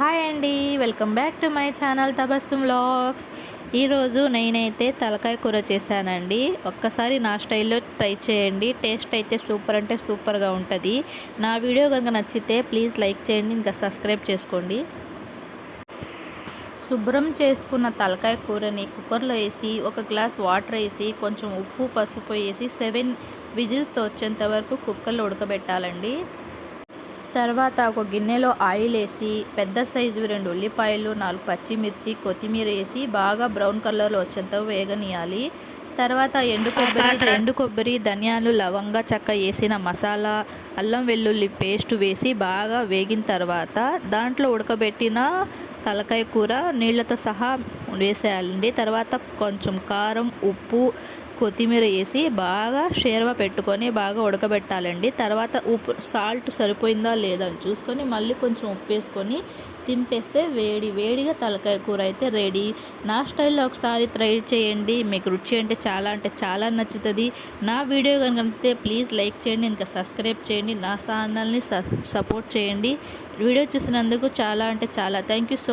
Hi అండి welcome back to my channel Tabassum vlogs. ఈరోజు నేనైతే తలకాయ కూర చేశానండి. ఒక్కసారి నా స్టైల్లో ట్రై చేయండి. టేస్ట్ అయితే సూపర్ అంటే సూపర్గా ఉంటుంది. నా వీడియో కనుక నచ్చితే ప్లీజ్ లైక్ చేయండి ఇంకా సబ్స్క్రైబ్ చేసుకోండి. శుభ్రం చేసుకున్న తలకాయ కూరని కుక్కర్లో వేసి ఒక గ్లాస్ వాటర్ వేసి కొంచెం ఉప్పు పసుపు వేసి సెవెన్ విజిల్స్ వచ్చేంత వరకు కుక్కర్లో ఉడకబెట్టాలండి. తర్వాత ఒక గిన్నెలో ఆయిల్ వేసి పెద్ద సైజు రెండు ఉల్లిపాయలు నాలుగు పచ్చిమిర్చి కొత్తిమీర వేసి బాగా బ్రౌన్ కలర్లో వచ్చేంత వేగనీయాలి తర్వాత ఎండు కొబ్బరి ఎండు కొబ్బరి ధనియాలు లవంగ చెక్క వేసిన మసాలా అల్లం వెల్లుల్లి పేస్ట్ వేసి బాగా వేగిన తర్వాత దాంట్లో ఉడకబెట్టిన తలకాయ కూర నీళ్ళతో సహా వేసేయాలండి. తర్వాత కొంచెం కారం ఉప్పు కొత్తిమీర వేసి బాగా షేర్వా పెట్టుకొని బాగా ఉడకబెట్టాలండి. తర్వాత ఉప్పు సాల్ట్ సరిపోయిందా లేదా అని చూసుకొని మళ్ళీ కొంచెం ఉప్పు వేసుకొని తింపేస్తే వేడి వేడిగా తలకాయ కూర అయితే రెడీ. నా స్టైల్లో ఒకసారి ట్రై చేయండి. మీకు రుచి అంటే చాలా అంటే చాలా నచ్చుతుంది. నా వీడియో కనుక నచ్చితే ప్లీజ్ లైక్ చేయండి. ఇంకా సబ్స్క్రైబ్ చేయండి. నా ఛానల్ని సపోర్ట్ చేయండి. వీడియో చూసినందుకు చాలా అంటే చాలా థ్యాంక్ యూ సో